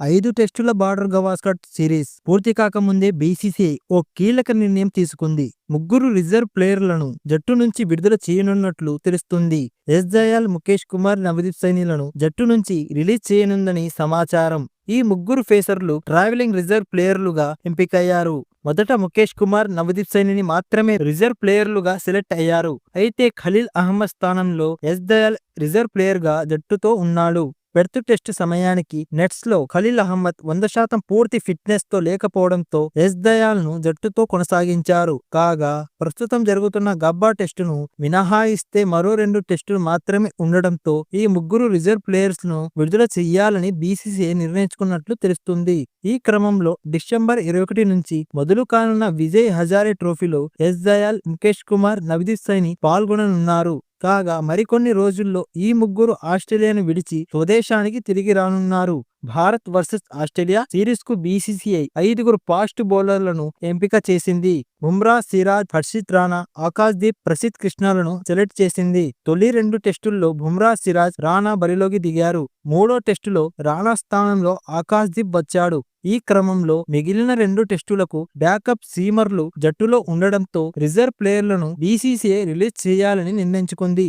ఐదు టెస్టుల border Gavaskar series పూర్తి కాకముందే బీసీసీఐ ఓ కీలక నిర్ణయం తీసుకుంది. ముగ్గురు రిజర్వ్ ప్లేయర్లను జట్టు నుంచి విడుదల చేయనున్నట్లు తెలుస్తుంది. ఎస్ దయాల్ ముఖేష్ కుమార్ నవదీప్ సైనిలను జట్టు నుంచి రిలీజ్ చేయనుందని సమాచారం. ఈ ముగ్గురు ఫేసర్లు ట్రావెలింగ్ రిజర్వ్ ప్లేయర్లుగా ఎంపికయ్యారు. మొదట ముఖేష్ కుమార్ నవదీప్ సైనిని మాత్రమే రిజర్వ్ ప్లేయర్లుగా సెలెక్ట్ అయ్యారు. అయితే ఖలీల్ అహ్మద్ స్థానంలో ఎస్ దయాల్ రిజర్వ్ ప్లేయర్గా జట్టుతో ఉన్నాడు. పెర్త్ టెస్టు సమయానికి నెట్స్లో ఖలీల్ అహ్మద్ వంద శాతం పూర్తి ఫిట్నెస్తో లేకపోవడంతో ఎస్ దయాల్ను జట్టుతో కొనసాగించారు. కాగా ప్రస్తుతం జరుగుతున్న గబ్బా టెస్టును మినహాయిస్తే మరో రెండు టెస్టులు మాత్రమే ఉండడంతో ఈ ముగ్గురు రిజర్వ్ ప్లేయర్స్ను విడుదల చెయ్యాలని బీసీసీఐ నిర్ణయించుకున్నట్లు తెలుస్తుంది. ఈ క్రమంలో డిసెంబర్ ఇరవై ఒకటి నుంచి మొదలు కానున్న విజయ్ హజారే ట్రోఫీలో ఎస్ దయాల్ ముఖేష్ కుమార్ నవదీప్ సైని పాల్గొననున్నారు. కాగా మరికొన్ని రోజుల్లో ఈ ముగ్గురు ఆస్ట్రేలియాను విడిచి స్వదేశానికి తిరిగి రానున్నారు. భారత్ వర్సెస్ ఆస్ట్రేలియా సిరీస్కు బీసీసీఐ ఐదుగురు ఫాస్ట్ బౌలర్లను ఎంపిక చేసింది. బుమ్రా సిరాజ్ హర్షిత్ రాణా ఆకాశ్ దీప్ ప్రసిద్ కృష్ణలను సెలెక్ట్ చేసింది. తొలి రెండు టెస్టుల్లో బుమ్రా సిరాజ్ రాణా బరిలోకి దిగారు. మూడో టెస్టులో రాణా స్థానంలో ఆకాశ్ దీప్ వచ్చాడు. ఈ క్రమంలో మిగిలిన రెండు టెస్టులకు బ్యాకప్ సీమర్లు జట్టులో ఉండడంతో రిజర్వ్ ప్లేయర్లను బీసీసీఐ రిలీజ్ చేయాలని నిర్ణయించుకుంది.